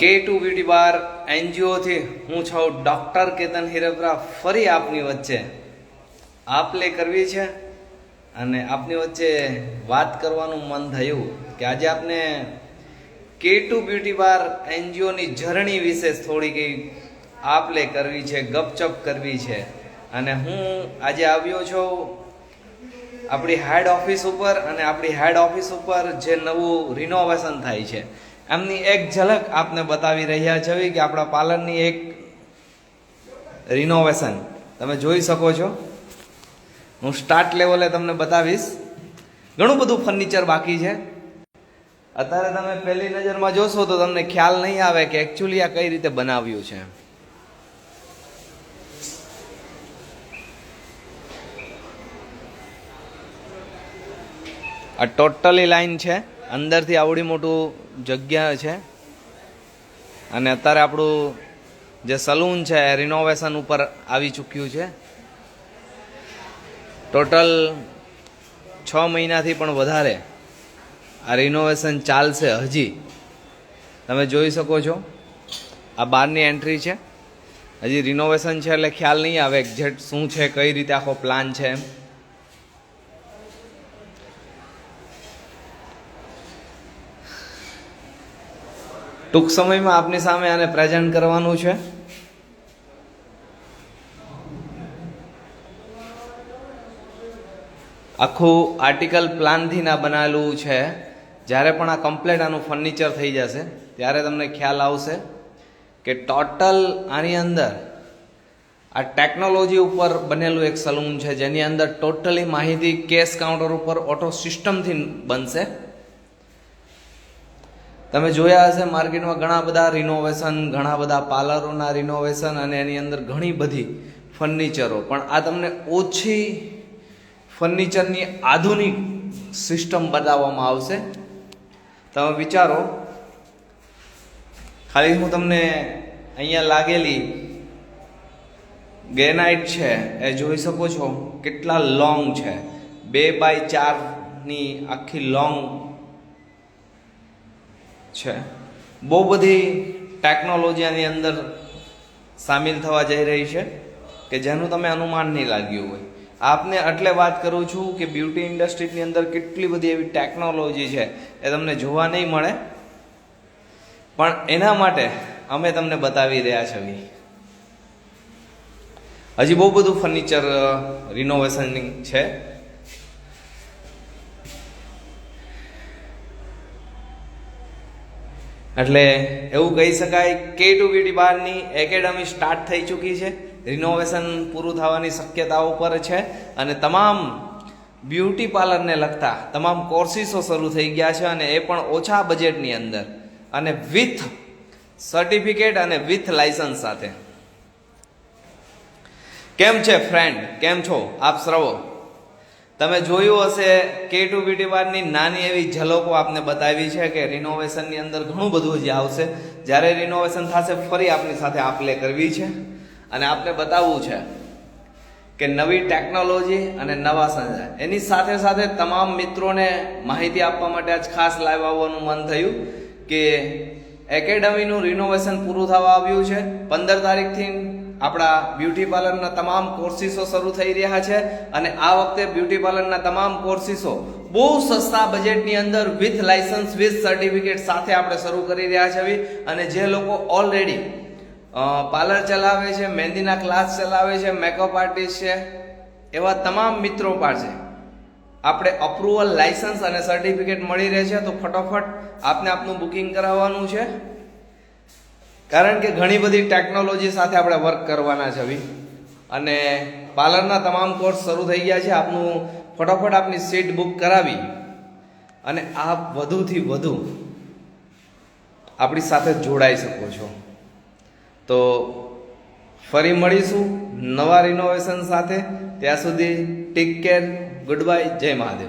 કે two beauty બાર એનજીઓથી હું છું ડૉક્ટર કેતન હિરપરા ફરી આપની વચ્ચે. આપલે કરવી છે અને આપની વચ્ચે વાત કરવાનું મન થયું કે આજે આપને કે ટુ બ્યુટી બાર એનજીઓની જર્ની વિશે થોડી કંઈ આપલે કરવી છે, ગપચપ કરવી છે. અને હું આજે આવ્યો છું આપણી હેડ ઓફિસ ઉપર અને આપણી હેડ ઓફિસ ઉપર જે નવું રિનોવેશન થાય છે. એમની એક ઝલક આપને બતાવી રહ્યા છે કે આપણા પાર્લરની એક રિનોવેશન તમે જોઈ શકો છો. હું સ્ટાર્ટ લેવલે તમને બતાવીશ. ઘણું બધું ફર્નિચર બાકી છે. અત્યારે તમે પહેલી નજરમાં જોશો તો તમને ખ્યાલ નહીં આવે કે એકચ્યુઅલી આ કઈ રીતે બનાવ્યું છે. આ ટોટલી લાઈન છે. અંદરથી આવડી મોટું જગ્યા છે. અને અત્યારે આપણું જે સલૂન છે, એ રિનોવેશન ઉપર આવી ચૂક્યું છે. ટોટલ છ મહિનાથી પણ વધારે આ રિનોવેશન ચાલશે હજી. તમે જોઈ શકો છો, આ બહારની એન્ટ્રી છે. હજી રિનોવેશન છે એટલે ખ્યાલ નહીં આવે એક્ઝેક્ટ શું છે, કઈ રીતે આખો પ્લાન છે એમ. ટૂંક સમયમાં આપની સામે આને પ્રેઝન્ટ કરવાનું છે. આખું આર્ટિકલ પ્લાનથી ના બનાવેલું છે. જ્યારે પણ આ કમ્પ્લેટ આનું ફર્નિચર થઈ જશે, ત્યારે તમને ખ્યાલ આવશે કે ટોટલ આની અંદર આ ટેકનોલોજી ઉપર બનેલું એક સલૂન છે, જેની અંદર ટોટલી માહિતી કેશ કાઉન્ટર ઉપર ઓટો સિસ્ટમથી બનશે. તમે જોયા હશે માર્કેટમાં ઘણા બધા રિનોવેશન ઘણા બધા પાર્લરોના રિનોવેશન અને એની અંદર ઘણી બધી ફર્નિચરો પણ આ તમને ઓછી ફર્નિચરની આધુનિક સિસ્ટમ બતાવવામાં આવશે. તમે વિચારો, ખાલી હું તમને અહીંયા લાગેલી ગ્રેનાઇટ છે, એ જોઈ શકો છો કેટલા લોંગ છે. બે બાય ચારની આખી લોંગ છે. બહુ બધી ટેકનોલોજી આની અંદર સામેલ થવા જઈ રહી છે કે જેનું તમે અનુમાન નહીં લાગ્યું હોય. આપને એટલે વાત કરું છું કે બ્યુટી ઇન્ડસ્ટ્રીની અંદર કેટલી બધી એવી ટેકનોલોજી છે એ તમને જોવા નહીં મળે. પણ એના માટે અમે તમને બતાવી રહ્યા છીએ હજી બહુ બધું ફર્નિચર રિનોવેશન છે. એટલે એવું કહી શકાય કે ટુ બ્યુટી બારની એકેડમી સ્ટાર્ટ થઈ ચૂકી છે. રિનોવેશન પૂરું થવાની શક્યતાઓ પર છે અને તમામ બ્યુટી પાર્લરને લગતા તમામ કોર્સિસો શરૂ થઈ ગયા છે અને એ પણ ઓછા બજેટની અંદર અને વિથ સર્ટિફિકેટ અને વિથ લાયસન્સ સાથે. કેમ છે ફ્રેન્ડ કેમ છો? આપ શ્રવો. તમે જોયું હશે કે ટુ બીટી બારની નાની એવી ઝલકો આપને બતાવી છે કે રિનોવેશનની અંદર ઘણું બધું જે આવશે. જ્યારે રિનોવેશન થશે, ફરી આપની સાથે આપલે કરવી છે. અને આપને બતાવવું છે કે નવી ટેકનોલોજી અને નવા સંજા એની સાથે સાથે તમામ મિત્રોને માહિતી આપવા માટે આજ ખાસ લાઈવ આવવાનું મન થયું કે એકેડમીનું રિનોવેશન પૂરું થવા આવ્યું છે. પંદર તારીખથી આપણા બ્યુટી પાર્લરના તમામ કોર્સિસો શરૂ થઈ રહ્યા છે અને આ વખતે બ્યુટી પાર્લરના તમામ કોર્સિસો બહુ સસ્તા બજેટની અંદર વિથ લાયસન્સ વિથ સર્ટિફિકેટ સાથે આપણે શરૂ કરી રહ્યા છીએ અને જે લોકો ઓલરેડી પાર્લર ચલાવે છે, મહેંદીના ક્લાસ ચલાવે છે મેકઅપ આર્ટિસ્ટ છે, એવા તમામ મિત્રો પાસે આપણે અપ્રુવલ લાયસન્સ અને સર્ટિફિકેટ મળી રહે છે. તો ફટોફટ આપને આપનું બુકિંગ કરાવવાનું છે. કારણ કે ઘણી બધી ટેકનોલોજી સાથે આપણે વર્ક કરવાના છે ભાઈ અને પાર્લરના તમામ કોર્સ શરૂ થઈ ગયા છે. આપનું ફટોફટ આપની સીટ બુક કરાવી. અને આપ વધુથી વધુ આપણી સાથે જોડાઈ શકો છો. તો ફરી મળીશું નવા રિનોવેશન સાથે. ત્યાં સુધી ટેક કેર ગુડ બાય જય મહાદેવ.